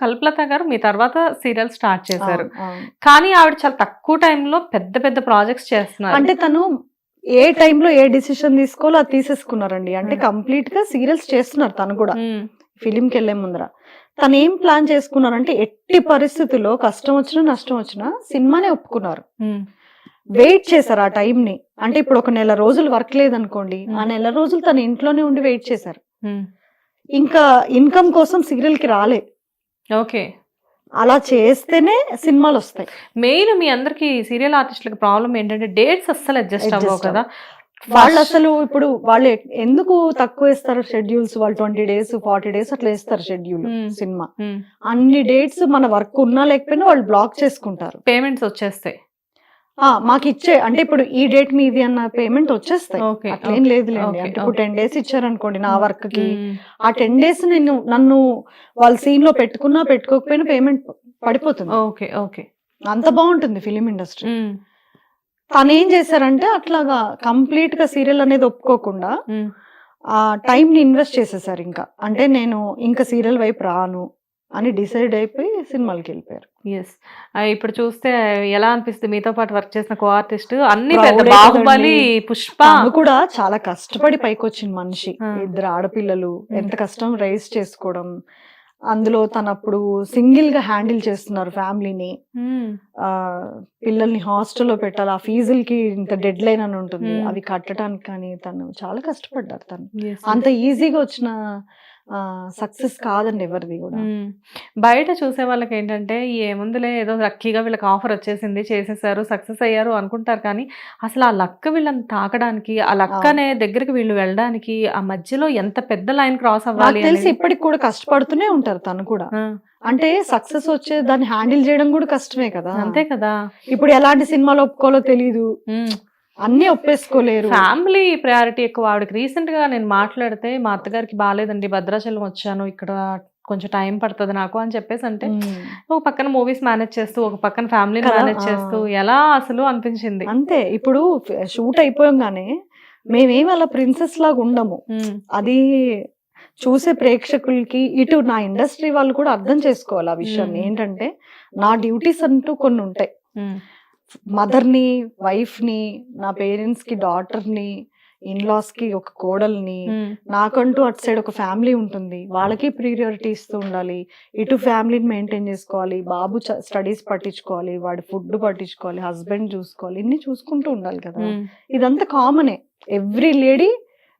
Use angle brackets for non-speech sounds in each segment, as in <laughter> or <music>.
కల్పలత గారు మీ తర్వాత serial start చేశారు. కానీ ఆవిడ చాలా తక్కువ టైంలో పెద్ద పెద్ద ప్రాజెక్ట్స్ చేస్తున్నారు. అంటే తను ఏ టైంలో ఏ డిసిషన్ తీసుకోవాలో అది తీసేసుకున్నారండి. అంటే. కంప్లీట్గా సీరియల్స్ చేస్తున్నారు తను కూడా. ఫిలిం కి వెళ్ళే ముందర. తను ఏం ప్లాన్ చేసుకున్నారంటే ఎట్టి పరిస్థితుల్లో కష్టం వచ్చినా నష్టం వచ్చినా సినిమానే ఒప్పుకున్నారు. వెయిట్ చేశారు ఆ టైం ని అంటే ఇప్పుడు ఒక నెల రోజులు వర్క్ లేదనుకోండి ఆ. నెల రోజులు తన ఇంట్లోనే ఉండి వెయిట్ చేశారు. ఇంకా ఇన్కమ్ కోసం సీరియల్కి రాలే. ఓకే. అలా చేస్తేనే సినిమాలు వస్తాయి మెయిన్ మీ అందరికి సీరియల్ ఆర్టిస్టులకు ప్రాబ్లం ఏంటంటే డేట్స్ అస్సలు అడ్జస్ట్ అవ్వవు కదా. వాళ్ళు అసలు ఇప్పుడు వాళ్ళు ఎందుకు తక్కువ వేస్తారు షెడ్యూల్స్? వాళ్ళు ట్వంటీ డేస్ ఫార్టీ డేస్ అట్లా వేస్తారు షెడ్యూల్ Hmm. సినిమా. అన్ని డేట్స్ మన వర్క్ ఉన్నా లేకపోయినా వాళ్ళు బ్లాక్ చేసుకుంటారు. పేమెంట్స్ వచ్చేస్తాయి. మాకు ఇచ్చే అంటే ఇప్పుడు ఈ డేట్ మీది అన్న పేమెంట్ వచ్చేస్తాయి. అట్లేం లేదులేండి. Okay, అంటే ఇప్పుడు. టెన్ డేస్ ఇచ్చారనుకోండి నా Hmm. వర్క్కి ఆ టెన్ డేస్ నేను నన్ను వాళ్ళ సీన్లో పెట్టుకున్నా పెట్టుకోకపోయినా పేమెంట్ పడిపోతుంది. ఓకే ఓకే అంత బాగుంటుంది ఫిలిం ఇండస్ట్రీ తను ఏం చేశారంటే అట్లాగా కంప్లీట్గా సీరియల్ అనేది ఒప్పుకోకుండా ఆ టైం ని ఇన్వెస్ట్ చేసేసారు ఇంకా. అంటే నేను ఇంకా సీరియల్ వైపు రాను. అని డిసైడ్ అయిపోయి సినిమాలకి వెళ్ళిపోయారు. ఎస్ ఇప్పుడు చూస్తే ఎలా అనిపిస్తుంది? మీతో పాటు వర్క్ చేసిన కో ఆర్టిస్ట్ అన్ని బాహుబలి. పుష్ప. కూడా చాలా కష్టపడి పైకి వచ్చిన మనిషి. ఇద్దరు ఆడపిల్లలు ఎంత కష్టం రైస్ చేసుకోవడం. అందులో తను అప్పుడు సింగిల్గా హ్యాండిల్ చేస్తున్నారు ఫ్యామిలీని. ఆ పిల్లల్ని హాస్టల్లో పెట్టాలి ఆ ఫీజులకి ఇంత డెడ్ లైన్ అని ఉంటుంది. Hmm. అవి కట్టడానికి కానీ తను చాలా కష్టపడ్డారు తను. అంత ఈజీగా వచ్చిన సక్సెస్ కాదండి ఎవరిది కూడా. బయట చూసే వాళ్ళకి ఏంటంటే ఏముందిలే ఏదో లక్కీగా వీళ్ళకి ఆఫర్ వచ్చేసింది చేసేసారు సక్సెస్ అయ్యారు అనుకుంటారు కానీ అసలు ఆ లక్క వీళ్ళని తాకడానికి ఆ లక్క అనే దగ్గరికి వీళ్ళు వెళ్ళడానికి ఆ మధ్యలో ఎంత పెద్ద లైన్ క్రాస్ అవ్వాలి తెలిసి. ఇప్పటికి కూడా కష్టపడుతూనే ఉంటారు తను కూడా. అంటే సక్సెస్ వచ్చే దాన్ని హ్యాండిల్ చేయడం కూడా కష్టమే కదా. అంతే కదా. ఇప్పుడు ఎలాంటి సినిమాలు ఒప్పుకోలో తెలియదు అన్ని ఒప్పేసుకోలేరు. ఫ్యామిలీ ప్రయారిటీ ఎక్కువ. ఆవిడకి రీసెంట్గా నేను మాట్లాడితే మా అత్తగారికి బాగాలేదండి భద్రాచలం వచ్చాను ఇక్కడ కొంచెం టైం పడుతుంది నాకు అని చెప్పేసి అంటే. ఒక పక్కన మూవీస్ మేనేజ్ చేస్తూ ఒక పక్కన ఫ్యామిలీని కదా, మేనేజ్. చేస్తూ ఎలా అసలు అనిపించింది? అంతే. ఇప్పుడు షూట్ అయిపోయంగానే మేమేం అలా ప్రిన్సెస్ లాగా ఉండము. అది చూసే ప్రేక్షకులకి ఇటు నా ఇండస్ట్రీ వాళ్ళు కూడా అర్థం చేసుకోవాలి ఆ విషయాన్ని. ఏంటంటే నా డ్యూటీస్ అంటూ కొన్ని ఉంటాయి. ఉమ్, మదర్ని <laughs> వైఫ్ని నా పేరెంట్స్కి డాటర్ని ఇన్లాస్కి ఒక కోడల్ని. ఉమ్, నాకంటూ అటు సైడ్ ఒక ఫ్యామిలీ ఉంటుంది. వాళ్ళకి ప్రియారిటీ ఇస్తూ ఉండాలి. ఇటు ఫ్యామిలీని మెయింటైన్ చేసుకోవాలి. బాబు స్టడీస్ పట్టించుకోవాలి. వాడి ఫుడ్ పట్టించుకోవాలి. హస్బెండ్ చూసుకోవాలి. ఇన్ని చూసుకుంటూ ఉండాలి కదా. ఉమ్, ఇదంతా కామనే. ఎవ్రీ లేడీ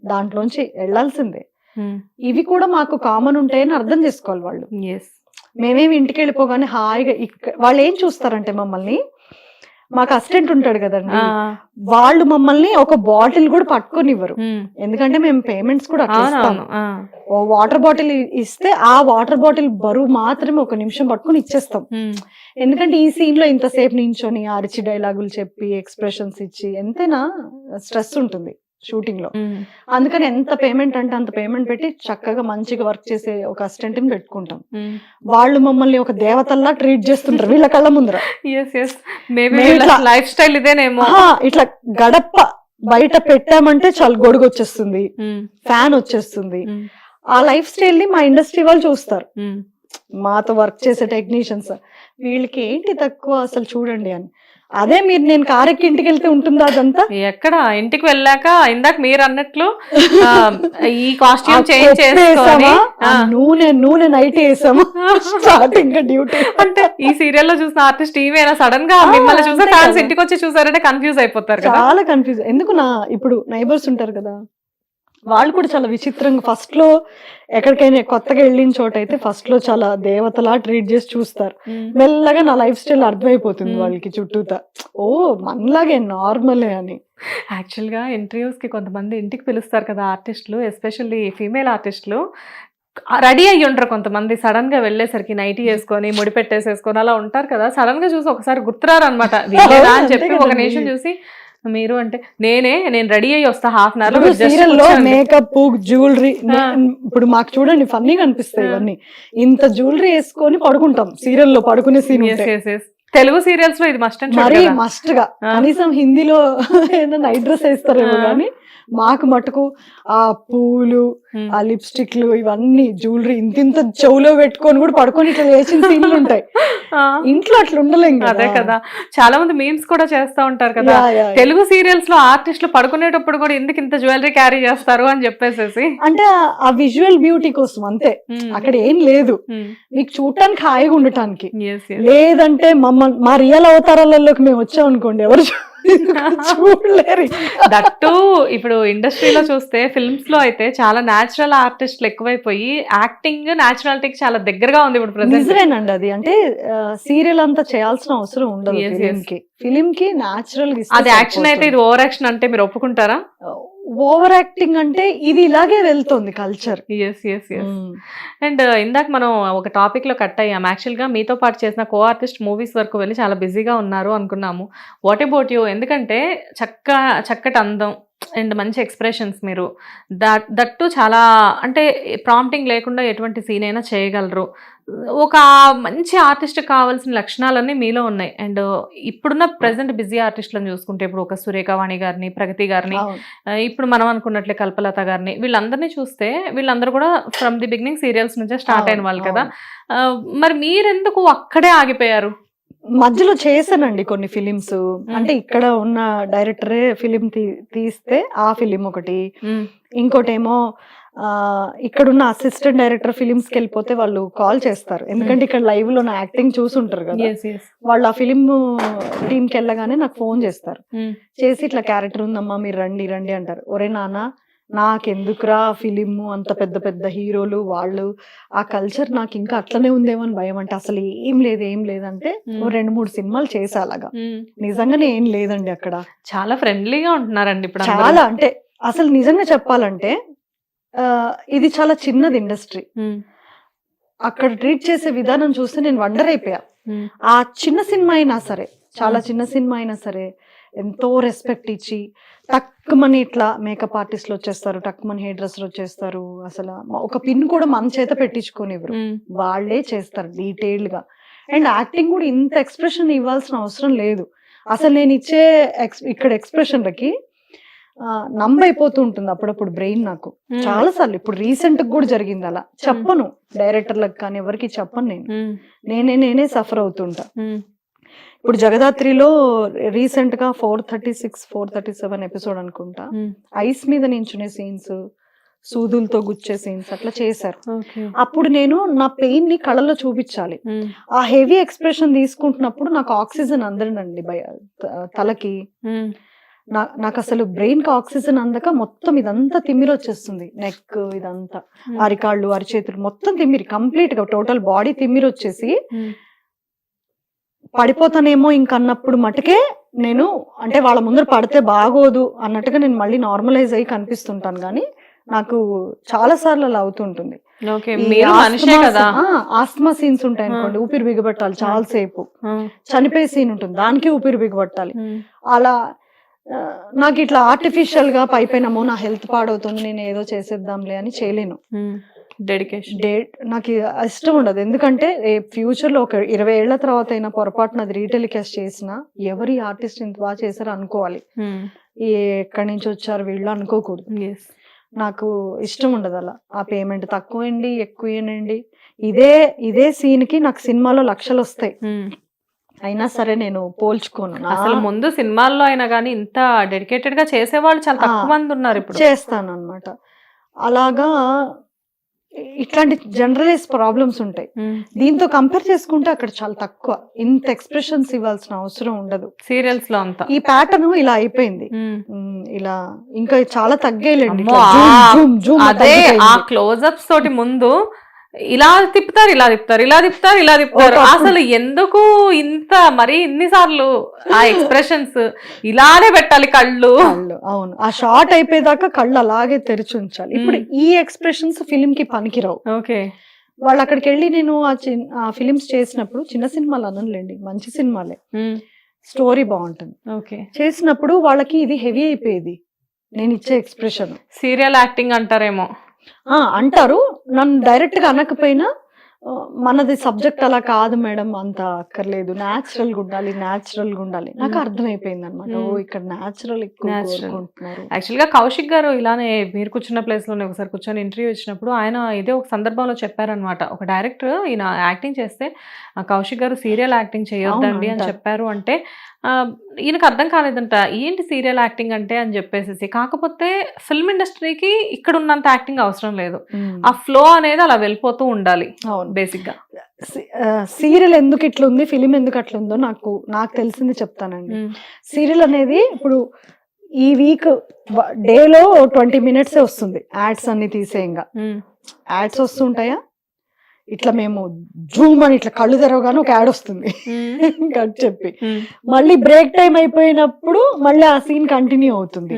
దాంట్లోంచి వెళ్ళాల్సిందే ఉమ్, ఇవి కూడా మాకు కామన్ ఉంటాయని అర్థం చేసుకోవాలి వాళ్ళు. మేమేమి ఇంటికి వెళ్ళిపోగానే హాయిగా ఇక్కడ వాళ్ళు ఏం చూస్తారంటే మమ్మల్ని? మాకు అసిస్టెంట్ ఉంటాడు కదండి. వాళ్ళు మమ్మల్ని ఒక బాటిల్ కూడా పట్టుకొని ఇవ్వరు ఎందుకంటే మేము పేమెంట్స్ కూడా అట్లా ఇస్తాం అవునవును ఆ, ఓ వాటర్ బాటిల్ ఇస్తే ఆ వాటర్ బాటిల్ బరువు మాత్రమే ఒక నిమిషం పట్టుకొని ఇచ్చేస్తాం. ఎందుకంటే ఈ సీన్లో ఇంతసేపు నించొని అరిచి డైలాగులు చెప్పి ఎక్స్ప్రెషన్స్ ఇచ్చి ఎంతైనా స్ట్రెస్ ఉంటుంది. షూటింగ్లో అందుకని ఎంత పేమెంట్ అంటే అంత పేమెంట్ పెట్టి చక్కగా మంచిగా వర్క్ చేసే ఒక అసిస్టెంట్ని పెట్టుకుంటాం. వాళ్ళు మమ్మల్ని ఒక దేవతల్లా ట్రీట్ చేస్తుంటారు వీళ్ళ కళ్ళ ముందర. లైఫ్ స్టైల్ ఇదేనేమో. ఇట్లా గడప బయట పెట్టామంటే చాలా గొడుగు వచ్చేస్తుంది ఫ్యాన్ వచ్చేస్తుంది. ఆ లైఫ్ స్టైల్ని మా ఇండస్ట్రీ వాళ్ళు చూస్తారు. మాతో వర్క్ చేసే టెక్నీషియన్స్. వీళ్ళకి ఏంటి తక్కువ అసలు చూడండి అని. అదే మీరు నేను కారెక్కి ఇంటికి వెళ్తే ఉంటుందా అదంతా? ఎక్కడ? ఇంటికి వెళ్ళాక ఇందాక మీరు అన్నట్లు ఈ కాస్ట్యూమ్ చేంజ్ ఆ. నూనె నూనె నైట్ వేసామా స్టార్టింగ్ డ్యూటీ అంటే ఈ సీరియల్లో చూసిన ఆర్టిస్ట్ ఈవేనా సడన్గా మిమ్మల్ని అంతే ఫ్యాన్స్. ఇంటికి వచ్చి చూసారంటే కన్ఫ్యూజ్ అయిపోతారు చాలా కన్ఫ్యూజ్ ఎందుకు నా ఇప్పుడు నైబర్స్ ఉంటారు కదా. వాళ్ళు కూడా చాలా విచిత్రంగా ఫస్ట్లో ఎక్కడికైనా కొత్తగా వెళ్ళిన చోట అయితే ఫస్ట్లో చాలా దేవతలా ట్రీట్ చేసి చూస్తారు. మెల్లగా నా లైఫ్ స్టైల్ అర్థమైపోతుంది. వాళ్ళకి చుట్టూతా. ఓ మనలాగే నార్మలే అని. యాక్చువల్గా ఇంటర్వ్యూస్కి కొంతమంది ఇంటికి పిలుస్తారు కదా ఆర్టిస్టులు ఎస్పెషల్లీ ఫీమేల్ ఆర్టిస్టులు రెడీ అయ్యి ఉంటారు కొంతమంది సడన్గా వెళ్ళేసరికి నైటీ వేసుకొని ముడి పెట్టేసేసుకొని అలా ఉంటారు కదా. సడన్గా చూసి ఒకసారి గుర్తురారు అనమాట <laughs> అని చెప్పి ఒక. నిమిషం చూసి మీరు అంటే నేనే నేను రెడీ అయ్యి వస్తా హాఫ్ అన్ ఇప్పుడు సీరియల్లో అవర్ మేకప్ జ్యువెలరీ. ఇప్పుడు మాకు చూడండి ఫన్నీగా అనిపిస్తాయి. ఇవన్నీ ఇంత జ్యువెలరీ వేసుకొని పడుకుంటాం సీరియల్లో పడుకునే సీన్ తెలుగు సీరియల్స్లో ఇది మస్ట్ అండ్ మరీ మస్ట్గా. కనీసం హిందీలో ఏదైనా నైట్ <laughs> డ్రెస్ వేస్తారేమో. కానీ మాకు మటుకు ఆ పూలు ఆ లిప్స్టిక్లు ఇవన్నీ జ్యువెలరీ ఇంత ఇంత చెవులో పెట్టుకొని కూడా పడుకొని ఇట్లా లేచిన సీన్లు ఉంటాయి. <laughs> ఇంట్లో అట్లా ఉండలేం అదే కదా. చాలా మంది మీమ్స్ కూడా చేస్తా ఉంటారు కదా. తెలుగు సీరియల్స్లో ఆర్టిస్టులు పడుకునేటప్పుడు కూడా ఎందుకు ఇంత జ్యువెలరీ క్యారీ చేస్తారు అని చెప్పేసేసి. అంటే ఆ- విజువల్ బ్యూటీ కోసం అంతే. అక్కడ ఏం లేదు. మీకు చూడటానికి హాయిగా ఉండటానికి. లేదంటే మమ్మల్ని మా రియల్ అవతారాలలోకి మేము వచ్చాం అనుకోండి ఎవరు చూడలేరు. దట్టు ఇప్పుడు ఇండస్ట్రీలో చూస్తే ఫిల్మ్స్లో అయితే చాలా నేచురల్ ఆర్టిస్టులు ఎక్కువైపోయి యాక్టింగ్ నేచురాలిటీకి చాలా దగ్గరగా ఉంది ఇప్పుడు నిజమేనండి అది. అంటే సీరియల్ అంతా చేయాల్సిన అవసరం ఉండదు ఫిలిం. కి ఫిలిం కి నాచురల్ అది యాక్షన్ అయితే ఇది ఓవర్ యాక్షన్ అంటే మీరు ఒప్పుకుంటారా? ఓవర్ యాక్టింగ్ అంటే ఇది ఇలాగే వెళ్తుంది culture. Yes yes yes and ఇందాక మనం ఒక టాపిక్లో కట్ అయ్యాం. యాక్చువల్గా మీతో పాటు చేసిన కో ఆర్టిస్ట్ మూవీస్ వరకు వెళ్ళి చాలా బిజీగా ఉన్నారు అనుకున్నాము. వాట్ అబౌట్ యూ ఎందుకంటే చక్క చక్కటి అందం అండ్ మంచి ఎక్స్ప్రెషన్స్ మీరు. దట్ దట్టు చాలా అంటే ప్రాంప్టింగ్ లేకుండా ఎటువంటి సీన్ అయినా చేయగలరు. ఒక మంచి ఆర్టిస్ట్ కావాల్సిన లక్షణాలన్నీ మీలో ఉన్నాయి. అండ్ ఇప్పుడున్న ప్రెసెంట్ బిజీ ఆర్టిస్టులను చూసుకుంటే ఇప్పుడు ఒక సురేఖవాణి గారిని ప్రగతి గారిని ఇప్పుడు మనం అనుకున్నట్లే కల్పలత గారిని వీళ్ళందరినీ చూస్తే వీళ్ళందరూ కూడా ఫ్రమ్ ది బిగినింగ్ సీరియల్స్ నుంచే స్టార్ట్ అయిన వాళ్ళు కదా. మరి మీరెందుకు అక్కడే ఆగిపోయారు? మధ్యలో చేశానండి కొన్ని ఫిలిమ్స్ అంటే ఇక్కడ ఉన్న డైరెక్టరే ఫిలిం తీస్తే ఆ ఫిలిం ఒకటి. ఇంకోటేమో ఇక్కడున్న అసిస్టెంట్ డైరెక్టర్ ఫిలిమ్స్కి వెళ్ళిపోతే వాళ్ళు కాల్ చేస్తారు. ఎందుకంటే ఇక్కడ లైవ్లో నా యాక్టింగ్ చూసుంటారు కదా. వాళ్ళు ఆ ఫిలిం టీమ్కి వెళ్ళగానే నాకు ఫోన్ చేస్తారు. చేసి ఇట్లా క్యారెక్టర్ ఉందమ్మా మీరు రండి రండి అంటారు. ఒరే నాన్న నాకెందుకురా ఫిలిం అంత పెద్ద పెద్ద హీరోలు వాళ్ళు ఆ కల్చర్ నాకు ఇంకా అట్లనే ఉందేమో అని భయం అంటే అసలు ఏం లేదు ఏం లేదంటే ఓ రెండు మూడు సినిమాలు చేసా అలాగా. నిజంగానే ఏం లేదండి అక్కడ. చాలా ఫ్రెండ్లీగా ఉంటున్నారండి ఇప్పుడు. చాలా అంటే అసలు నిజంగా చెప్పాలంటే ఇది చాలా చిన్నది ఇండస్ట్రీ. అక్కడ ట్రీట్ చేసే విధానం చూస్తే నేను వండర్ అయిపోయా. ఆ చిన్న సినిమా అయినా సరే చాలా చిన్న సినిమా అయినా సరే ఎంతో రెస్పెక్ట్ ఇచ్చి టక్కుమని ఇట్లా మేకప్ ఆర్టిస్టులు వచ్చేస్తారు టక్కుమని హెయిర్ డ్రెస్సర్ వచ్చేస్తారు అసలు ఒక పిన్ కూడా మన చేత పెట్టించుకొని ఇవ్వరు ఉమ్, వాళ్ళే చేస్తారు డీటెయిల్డ్గా. అండ్ యాక్టింగ్ కూడా ఇంత ఎక్స్ప్రెషన్ ఇవ్వాల్సిన అవసరం లేదు. అసలు నేను ఇచ్చే ఎక్స్ ఇక్కడ ఎక్స్ప్రెషన్లకి నంబైపోతూ ఉంటుంది అప్పుడప్పుడు బ్రెయిన్ నాకు. చాలా సార్లు ఇప్పుడు రీసెంట్ కూడా జరిగింది అలా. చెప్పను డైరెక్టర్లకు కానీ ఎవరికి చెప్పను నేను. నేనే నేనే సఫర్ అవుతుంటా. ఇప్పుడు జగదాత్రిలో రీసెంట్గా four thirty six four thirty seven episode అనుకుంటా. ఐస్ మీద నించునే సీన్స్ సూదులతో గుచ్చే సీన్స్ అట్లా చేశారు. అప్పుడు నేను నా పెయిన్ని కళ్ళలో చూపించాలి. ఆ హెవీ ఎక్స్ప్రెషన్ తీసుకుంటున్నప్పుడు నాకు ఆక్సిజన్ త- తలకి. నాకు అసలు బ్రెయిన్కి ఆక్సిజన్ అందక మొత్తం ఇదంతా తిమ్మిరి వచ్చేస్తుంది నెక్ ఇదంతా. ఉమ్, అరికాళ్ళు అరిచేతులు మొత్తం తిమ్మిరి. కంప్లీట్గా టోటల్ బాడీ తిమ్మిరి వచ్చేసి ఉమ్, పడిపోతానేమో ఇంక అన్నప్పుడు మటుకే నేను అంటే వాళ్ళ ముందర పడితే బాగోదు అన్నట్టుగా నేను మళ్ళీ నార్మలైజ్ అయ్యి కనిపిస్తుంటాను కానీ నాకు చాలా సార్లు అలా అవుతుంటుంది. ఓకే ఈ మీరు ఆస్తమా మనిషే కదా. ఆ, ఆస్తమా సీన్స్ ఉంటాయి అనుకోండి ఊపిరి బిగబట్టాలి చాలా సేపు చనిపోయే సీన్ ఉంటుంది దానికి ఊపిరి బిగబట్టాలి. అలా నాకు ఇట్లా ఆర్టిఫిషియల్గా పై పైనమో నా హెల్త్ పాడవుతుంది నేను ఏదో చేసేద్దాంలే అని చేయలేను. డెడికేషన్ డేట్ నాకు ఇష్టం ఉండదు. ఎందుకంటే ఫ్యూచర్లో ఒక ఇరవై ఏళ్ళ తర్వాత అయినా పొరపాటున అది రీటెలికాస్ట్ చేసినా ఎవరి ఆర్టిస్ట్ ఇంత బాగా చేశారో అనుకోవాలి. ఈ ఎక్కడి నుంచి వచ్చారు వీళ్ళు అనుకోకూడదు. నాకు ఇష్టం ఉండదు అలా. ఆ పేమెంట్ తక్కువండి ఎక్కువేనండి ఇదే ఇదే సీన్కి నాకు సినిమాలో లక్షలు వస్తాయి. ఉమ్. అయినా సరే నేను పోల్చుకోను. అసలు ముందు సినిమాల్లో అయినా కానీ ఇంత డెడికేటెడ్గా చేసేవాళ్ళు చాలా తక్కువ మంది ఉన్నారు ఇప్పుడు. చేస్తాను అనమాట అలాగా ఇట్లాంటి జనరలైజ్ ప్రాబ్లమ్స్ ఉంటాయి. దీంతో కంపేర్ చేసుకుంటే అక్కడ చాలా తక్కువ. ఇంత ఎక్స్ప్రెషన్స్ ఇవ్వాల్సిన అవసరం ఉండదు. సీరియల్స్లో అంతా. ఈ ప్యాటర్న్ ఇలా అయిపోయింది. ఇలా ఇంకా చాలా జూమ్ అదే. ఆ క్లోజప్స్ తోటి ముందు ఇలా తిప్పుతారు ఇలా తిప్పుతారు ఇలా తిప్పుతారు ఇలా తిప్పుతారు. అసలు ఎందుకు ఇంత మరి ఇన్నిసార్లు ఆ <laughs> ఎక్స్ప్రెషన్స్ ఇలానే పెట్టాలి కళ్ళు? కళ్ళు అవును. ఆ షార్ట్ అయిపోయేదాకా కళ్ళు అలాగే తెరిచి ఉంచాలి. ఇప్పుడు ఈ ఎక్స్ప్రెషన్స్ ఫిలిం కి పనికిరావు. ఓకే. వాళ్ళు అక్కడికి వెళ్ళి నేను ఆ ఫిలిమ్స్ చేసినప్పుడు చిన్న సినిమాలు అనలేండి మంచి సినిమాలే. స్టోరీ బాగుంటుంది. ఓకే. చేసినప్పుడు వాళ్ళకి ఇది హెవీ అయిపోయేది. నేను ఇచ్చే ఎక్స్ప్రెషన్ సీరియల్ యాక్టింగ్ అంటారేమో. అంటారు నన్ను డైరెక్ట్గా అనకపోయినా మనది సబ్జెక్ట్ అలా కాదు మేడం అంత అక్కర్లేదు న్యాచురల్గా ఉండాలి న్యాచురల్గా ఉండాలి నాకు మ్మ్. అర్థమైపోయింది అనమాట ఓ మ్మ్. ఇక్కడ న్యాచురల్ ఎక్కువ. కోరుకుంటున్నారు యాక్చువల్గా కౌశిక్ గారు ఇలానే మీరు కూర్చున్న ప్లేస్లోనే ఒకసారి కూర్చొని ఇంటర్వ్యూ ఇచ్చినప్పుడు ఆయన ఇదే ఒక సందర్భంలో చెప్పారనమాట ఒక డైరెక్టర్ ఈయన యాక్టింగ్ చేస్తే "ఆ, కౌశిక్ గారు సీరియల్ యాక్టింగ్ చేయొద్దండి అని. చెప్పారు అంటే ఈయనకు అర్థం కాలేదంట ఏంటి సీరియల్ యాక్టింగ్ అంటే? అని చెప్పేసి కాకపోతే ఫిల్మ్ ఇండస్ట్రీకి ఇక్కడ ఉన్నంత యాక్టింగ్ అవసరం లేదు. ఆ ఫ్లో అనేది అలా వెళ్ళిపోతూ ఉండాలి అవును. బేసిక్గా సీరియల్ ఎందుకు ఇట్లా ఉంది ఫిలిం ఎందుకు అట్లా ఉందో నాకు నాకు తెలిసింది చెప్తానండి. సీరియల్ అనేది ఇప్పుడు ఈ వీక్ డేలో ట్వంటీ మినిట్స్ వస్తుంది యాడ్స్ అన్ని తీసేయంగా. యాడ్స్ వస్తుంటాయా? ఇట్లా మేము జూమ్ అని ఇట్లా కళ్ళు తెరవగానే ఒక యాడ్ వస్తుంది. ఇంకా చెప్పి. మళ్ళీ బ్రేక్ టైం అయిపోయినప్పుడు మళ్ళీ ఆ సీన్ కంటిన్యూ అవుతుంది.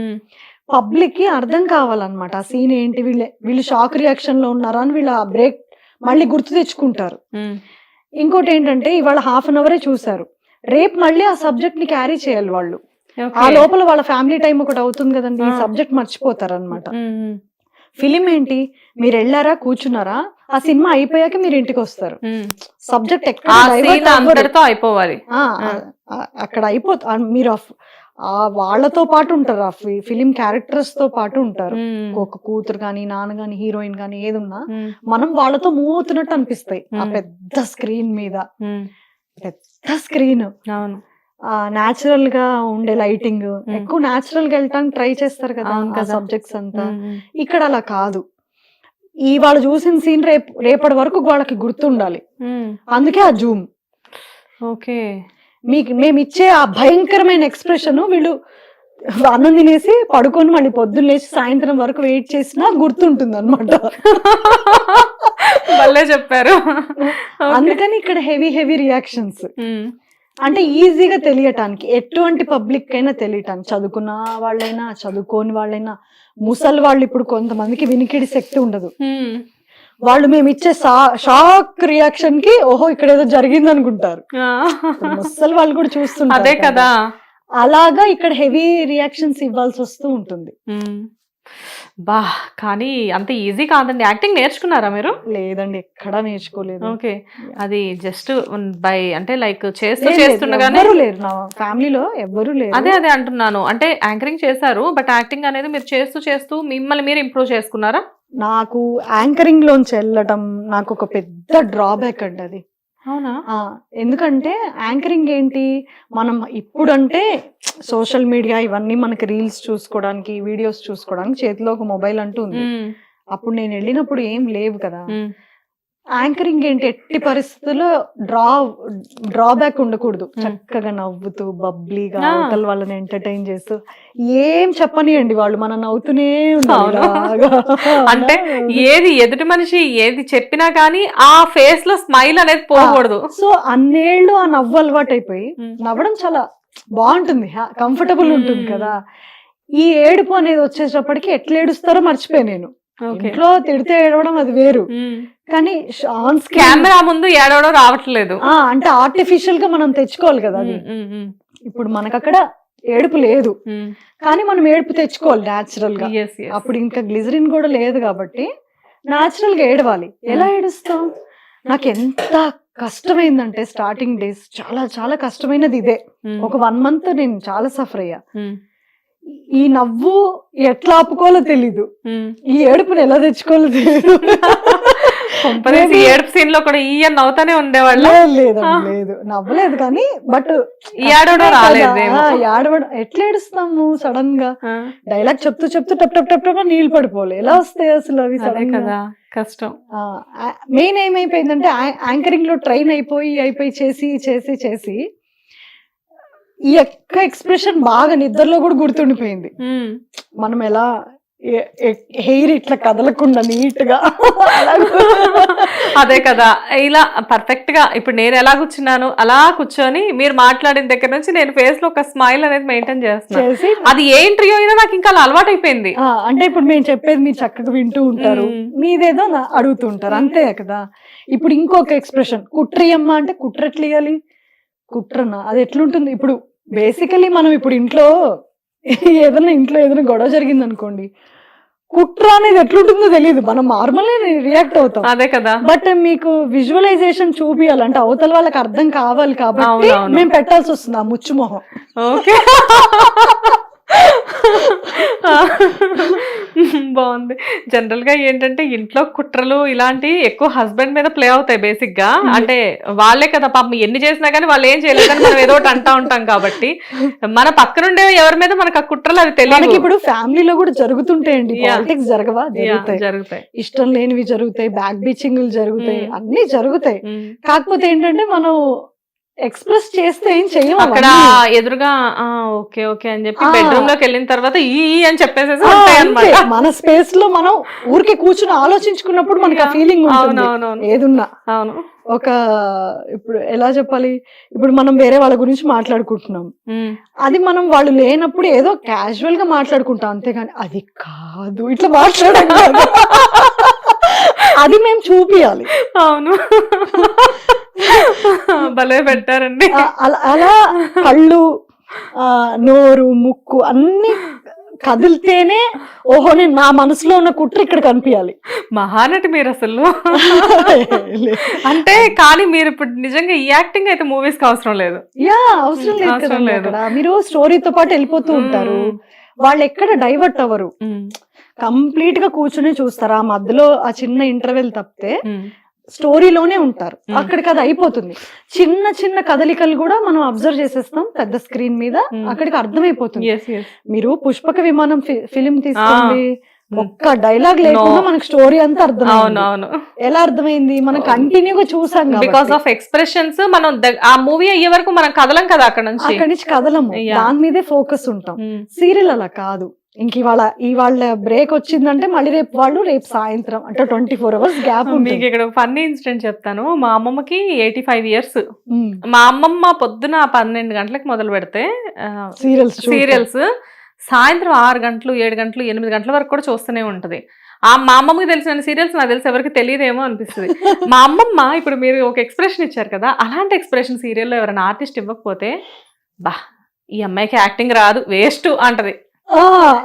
పబ్లిక్కి అర్థం కావాలన్నమాట. ఆ సీన్ ఏంటి? వీళ్ళే వీళ్ళు షాక్ రియాక్షన్లో ఉన్నారా అని వీళ్ళు ఆ బ్రేక్ మళ్ళీ గుర్తు తెచ్చుకుంటారు. ఇంకోటి ఏంటంటే ఇవాళ హాఫ్ అన్ అవరే చూసారు రేపు మళ్ళీ ఆ సబ్జెక్ట్ని క్యారీ చేయాలి వాళ్ళు. ఆ లోపల వాళ్ళ ఫ్యామిలీ టైం ఒకటి అవుతుంది కదండి. సబ్జెక్ట్ మర్చిపోతారు అనమాట ఫిలిం ఏంటి? మీరు వెళ్ళారా? కూర్చున్నారా? ఆ సినిమా అయిపోయాక మీరు ఇంటికి వస్తారు. సబ్జెక్ట్ ఎక్కడ అయిపోవాలి. అక్కడ అయిపోతుంది మీరు ఆ వాళ్ళతో పాటు ఉంటారు. ఆ ఫిలిం క్యారెక్టర్స్తో పాటు ఉంటారు. ఒక కూతురు కానీ నాన్న గాని హీరోయిన్ గాని ఏదున్నా మనం వాళ్ళతో మూవ్ అవుతున్నట్టు అనిపిస్తాయి. ఆ. పెద్ద స్క్రీన్ మీద. పెద్ద స్క్రీన్. అవును. ఆ నాచురల్గా ఉండే లైటింగ్ ఎక్కువ నాచురల్గా వెళ్ళటానికి ట్రై చేస్తారు కదా కదా. సబ్జెక్ట్స్ అంతా. ఇక్కడ అలా కాదు. ఈ వాళ్ళు చూసిన సీన్ రేపు రేపటి వరకు వాళ్ళకి గుర్తుండాలి. అందుకే ఆ జూమ్ ఓకే. మీకు మేము ఇచ్చే ఆ భయంకరమైన ఎక్స్ప్రెషన్ వీళ్ళు అన్నం తినేసి పడుకొని మళ్ళీ పొద్దున్న లేచి సాయంత్రం వరకు వెయిట్ చేసినా గుర్తుంటుంది అనమాట భలే చెప్పారు. <laughs> అందుకని ఇక్కడ హెవీ హెవీ రియాక్షన్స్ అంటే ఈజీగా తెలియటానికి ఎటువంటి పబ్లిక్ అయినా తెలియటానికి చదువుకున్న వాళ్ళైనా చదువుకోని వాళ్ళైనా ముసలి వాళ్ళు ఇప్పుడు కొంతమందికి వినికిడి శక్తి ఉండదు. వాళ్ళు మేము ఇచ్చే షాక్ రియాక్షన్కి ఓహో ఇక్కడ ఏదో జరిగింది అనుకుంటారు ముసలి వాళ్ళు కూడా చూస్తుంటారు అదే కదా. అలాగా ఇక్కడ హెవీ రియాక్షన్స్ ఇవ్వాల్సి వస్తూ ఉంటుంది. బా కానీ అంత ఈజీ కాదండి. యాక్టింగ్ నేర్చుకున్నారా మీరు? లేదండి ఎక్కడా నేర్చుకోలేదు. ఓకే. అది జస్ట్ బై అంటే లైక్ చేస్తూ చేస్తుండగానే లేరు. నా ఫ్యామిలీలో ఎవ్వరూ లేరు. అదే అదే అంటున్నాను. అంటే యాంకరింగ్ చేశారు బట్ యాక్టింగ్ అనేది మీరు చేస్తూ చేస్తూ మిమ్మల్ని మీరు ఇంప్రూవ్ చేసుకున్నారా? నాకు యాంకరింగ్ లోంచి వెళ్ళటం నాకు ఒక పెద్ద డ్రాబ్యాక్ అండి అది. అవునా? ఎందుకంటే యాంకరింగ్ ఏంటి? మనం ఇప్పుడంటే సోషల్ మీడియా ఇవన్నీ మనకి రీల్స్ చూసుకోవడానికి వీడియోస్ చూసుకోవడానికి చేతిలో ఒక మొబైల్ అంటూ ఉంది. అప్పుడు నేను వెళ్ళినప్పుడు ఏం లేవు కదా. యాంకరింగ్ ఏంటి? ఎట్టి పరిస్థితుల్లో డ్రా డ్రాబ్యాక్ ఉండకూడదు. Hmm. చక్కగా నవ్వుతూ బబ్లీగా. అవతల వాళ్ళని ఎంటర్టైన్ చేస్తూ. ఏం చెప్పనియండి వాళ్ళు? మనం నవ్వుతూనే. <laughs> అంటే ఏది ఎదుటి మనిషి ఏది చెప్పినా కానీ ఆ ఫేస్లో స్మైల్ అనేది పోకూడదు. సో అన్నేళ్ళు ఆ నవ్వు అలవాటు అయిపోయి Hmm. నవ్వడం చాలా బాగుంటుంది. కంఫర్టబుల్ ఉంటుంది Hmm. కదా. ఈ ఏడుపు అనేది వచ్చేటప్పటికి ఎట్లా ఏడుస్తారో మర్చిపోయి నేను ఇంట్లో తిడితే ఏడవడం అది వేరు. కానీ ఆన్ కెమెరా ముందు ఏడవడం రావట్లేదు. అంటే ఆర్టిఫిషియల్గా మనం తెచ్చుకోవాలి కదా అది. ఇప్పుడు మనకు అక్కడ ఏడుపు లేదు. కానీ మనం ఏడుపు తెచ్చుకోవాలి న్యాచురల్గా. అప్పుడు ఇంకా గ్లిజరిన్ కూడా లేదు కాబట్టి న్యాచురల్గా ఏడవాలి. ఎలా ఏడుస్తాం? నాకు ఎంత కష్టమైందంటే స్టార్టింగ్ డేస్ చాలా చాలా కష్టమైనది ఇదే. ఒక వన్ మంత్ నేను చాలా సఫర్ అయ్యా. ఈ నవ్వు ఎట్లా ఆపుకోవాలో తెలీదు. ఈ ఏడుపుని ఎలా తెచ్చుకోవాలో తెలీదు. <laughs> ఏడుపు సీన్లో కూడా ఈయన నవ్వుతానే ఉండేవాళ్ళు. లేదు, లేదు నవ్వలేదు కానీ బట్ ఈ ఏడవడం ఏడవడం ఎట్లా ఏడుస్తాము సడన్గా? డైలాగ్ చెప్తూ చెప్తూ టప్ టప్ టప్ టప్ నీళ్ళు పడిపోలే ఎలా వస్తాయి అసలు అవి గా? కదా కష్టం. మెయిన్ ఏమైపోయిందంటే యాంకరింగ్లో ట్రైన్ అయిపోయి అయిపోయి చేసి చేసి చేసి ఈ యొక్క ఎక్స్ప్రెషన్ బాగా నిద్రలో కూడా గుర్తుండిపోయింది. మనం ఎలా హెయిర్ ఇట్లా కదలకుండా నీట్గా అదే కదా. ఇలా పర్ఫెక్ట్గా ఇప్పుడు నేను ఎలా కూర్చున్నాను అలా కూర్చొని మీరు మాట్లాడిన దగ్గర నుంచి నేను ఫేస్లో ఒక స్మైల్ అనేది మెయింటైన్ చేస్తున్నాను చేసి అది ఏ ఇంటర్వ్యూ అయినా నాకు ఇంకా అలా అలవాటు అయిపోయింది అంటే ఇప్పుడు మేము చెప్పేది మీరు చక్కగా వింటూ ఉంటారు. మీదేదో అడుగుతూ ఉంటారు అంతే కదా. ఇప్పుడు ఇంకొక ఎక్స్ప్రెషన్ కుట్రియమ్మ అంటే కుట్ర ఎట్లా ఇయ్యాలి? కుట్రనా? అది ఎట్లుంటుంది? ఇప్పుడు బేసికలీ మనం ఇప్పుడు ఇంట్లో ఏదైనా ఇంట్లో ఏదైనా గొడవ జరిగింది అనుకోండి కుట్ర అనేది ఎట్లుంటుందో తెలియదు. మనం నార్మల్ రియాక్ట్ అవుతాం. అదే కదా. బట్ మీకు విజువలైజేషన్ చూపియాలంటే అవతల వాళ్ళకి అర్థం కావాలి కాబట్టి. మేము పెట్టాల్సి వస్తుంది ఆ ముచ్చు మొహం ఓకే <laughs> <laughs> బాగుంది. జనరల్గా ఏంటంటే ఇంట్లో కుట్రలు ఇలాంటి ఎక్కువ హస్బెండ్ మీద ప్లే అవుతాయి బేసిక్గా అంటే వాళ్ళే కదా పాపం ఎన్ని చేసినా కానీ వాళ్ళు ఏం చేయలేదని మనం ఏదో ఒకటి అంటా ఉంటాం కాబట్టి. మన పక్కనుండే ఎవరి మీద మనకు ఆ కుట్రలు అవి తెలియదు ఇప్పుడు ఫ్యామిలీలో కూడా జరుగుతుంటాయండి. పాలిటిక్స్ జరగవా? జరుగుతాయి. ఇష్టం లేనివి జరుగుతాయి. బ్యాక్ బీచింగ్లు జరుగుతాయి. Mm. అన్ని జరుగుతాయి. ఉమ్. కాకపోతే ఏంటంటే మనం ఎక్స్ప్రెస్ చేస్తే ఏం చెయ్యం అక్కడ. ఎదురుగా ఆ ఓకే ఓకే అని చెప్పి. బెడ్రూమ్లోకి వెళ్ళిన తర్వాత ఈ అని చెప్పేసేసి మన స్పేస్లో మనం ఊరికే కూర్చుని ఆలోచించుకున్నప్పుడు మనకి ఆ. ఫీలింగ్ ఉంటుంది ఏదున్నా అవును ఒక ఇప్పుడు ఎలా చెప్పాలి ఇప్పుడు మనం వేరే వాళ్ళ గురించి మాట్లాడుకుంటున్నాం. అది మనం వాళ్ళు లేనప్పుడు ఏదో క్యాజువల్గా మాట్లాడుకుంటాం అంతేగాని అది కాదు ఇట్లా మాట్లాడడం కాదు. అది మేము చూపియాలి. అవును. భలే పెట్టారండి. అలా కళ్ళు నోరు ముక్కు అన్ని కదిలితేనే ఓహో నేను నా మనసులో ఉన్న కుట్ర ఇక్కడ కనిపించాలి మహానటి మీరు అసలు. అంటే కానీ మీరు ఇప్పుడు నిజంగా ఈ యాక్టింగ్ అయితే మూవీస్కి అవసరం లేదు. యా అవసరం లేదు అవసరం లేదు. మీరు స్టోరీతో పాటు వెళ్ళిపోతూ ఉంటారు. వాళ్ళు ఎక్కడ డైవర్ట్ అవ్వరు. కంప్లీట్గా కూర్చుని చూస్తారు ఆ మధ్యలో ఆ చిన్న ఇంటర్వెల్ తప్పితే. స్టోరీలోనే ఉంటారు. అక్కడికి అది అయిపోతుంది చిన్న చిన్న కదలికలు కూడా మనం అబ్జర్వ్ చేసేస్తాం పెద్ద స్క్రీన్ మీద. అక్కడికి అర్థమైపోతుంది. మీరు పుష్పక విమానం ఫిలిం తీసుకోండి. ఒక్క డైలాగ్ లేకుండా. మనకు స్టోరీ అంతా అవును అర్థమైంది అవును ఎలా అర్థమైంది మనం కంటిన్యూగా చూసాం బికాస్. ఆఫ్ ఎక్స్ప్రెషన్స్ మనం ఆ మూవీ అయ్యే వరకు మనం కదలం కదా అక్కడ నుంచి అక్కడి నుంచి కదలము Yeah. దాని మీదే ఫోకస్ ఉంటాం ఉమ్. సీరియల్ అలా కాదు ఇంక ఇవాళ ఇవాళ బ్రేక్ వచ్చిందంటే మళ్ళీ రేపు వాళ్ళు రేపు సాయంత్రం అంటే ట్వంటీ ఫోర్ అవర్స్ గ్యాప్ మీకు ఇక్కడ ఫన్నీ ఇన్సిడెంట్ చెప్తాను. మా అమ్మమ్మకి ఎయిటీ ఫైవ్ ఇయర్స్. మా అమ్మమ్మ పొద్దున పన్నెండు గంటలకు మొదలు పెడితే సీరియల్స్. సీరియల్స్ సాయంత్రం ఆరు గంటలు ఏడు గంటలు ఎనిమిది గంటల వరకు కూడా చూస్తూనే ఉంటది. ఆ మా అమ్మమ్మకి తెలిసిన సీరియల్స్ నాకు తెలిసి ఎవరికి తెలియదేమో అనిపిస్తుంది. మా అమ్మమ్మ ఇప్పుడు మీరు ఒక ఎక్స్ప్రెషన్ ఇచ్చారు కదా అలాంటి ఎక్స్ప్రెషన్ సీరియల్లో ఎవరైనా ఆర్టిస్ట్ ఇవ్వకపోతే బా ఈ అమ్మాయికి యాక్టింగ్ రాదు వేస్ట్ అంటది.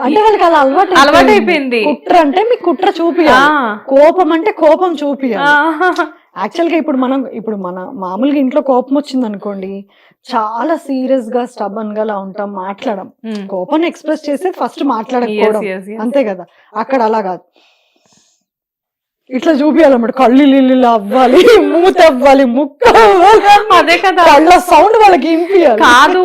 అంటే వాళ్ళకి అలా అలవాటు అలవాటు అయిపోయింది కుట్ర అంటే మీకు కుట్ర ఆ, చూపియాలి కోపం అంటే కోపం ఆ, చూపియాలి యాక్చువల్గా ఇప్పుడు మనం ఇప్పుడు మన మామూలుగా ఇంట్లో కోపం వచ్చింది అనుకోండి చాలా సీరియస్గా స్టబన్గా అలా ఉంటాం మాట్లాడం. ఉమ్. కోపం ఎక్స్ప్రెస్ చేసేది ఫస్ట్ మాట్లాడకపోవడం. అంతే కదా. అక్కడ అలా కాదు. ఇట్లా చూపియాలన్నమాట. కళ్ళు లిల్లు అవ్వాలి మూత అవ్వాలి ముక్క అదే కదా. కళ్ళ సౌండ్ వాళ్ళకి ఇంపియాలి కాదు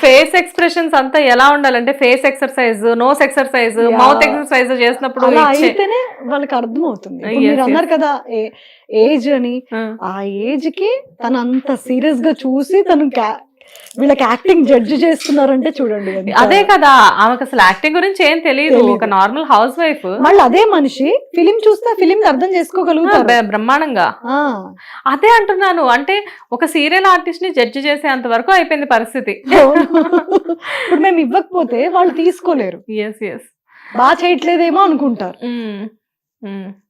ఫేస్ ఎక్స్ప్రెషన్స్ అంతా ఎలా ఉండాలంటే face exercise nose exercise. Mouth exercise చేసినప్పుడు అయితేనే వాళ్ళకి అర్థం అవుతుంది మీరు. అన్నారు కదా ఏజ్ అని. ఆ, ఏజ్కి తను అంత సీరియస్గా చూసి తను వీళ్ళకి యాక్టింగ్ జడ్జి చేస్తున్నారంటే చూడండి అదే కదా ఆమెకు అసలు యాక్టింగ్ గురించి ఏం తెలియదు. ఒక నార్మల్ హౌస్ వైఫ్ మళ్ళీ అదే మనిషి ఫిలిం చూస్తే ఫిలిం అర్థం చేసుకోగలుగుతారు. బ్రహ్మాండంగా. అదే అంటున్నాను అంటే ఒక సీరియల్ ఆర్టిస్ట్ని జడ్జి చేసేంత వరకు అయిపోయింది పరిస్థితి. ఇప్పుడు మేము ఇవ్వకపోతే వాళ్ళు తీసుకోలేరు. ఎస్ ఎస్ బాగా చేయట్లేదేమో అనుకుంటారు.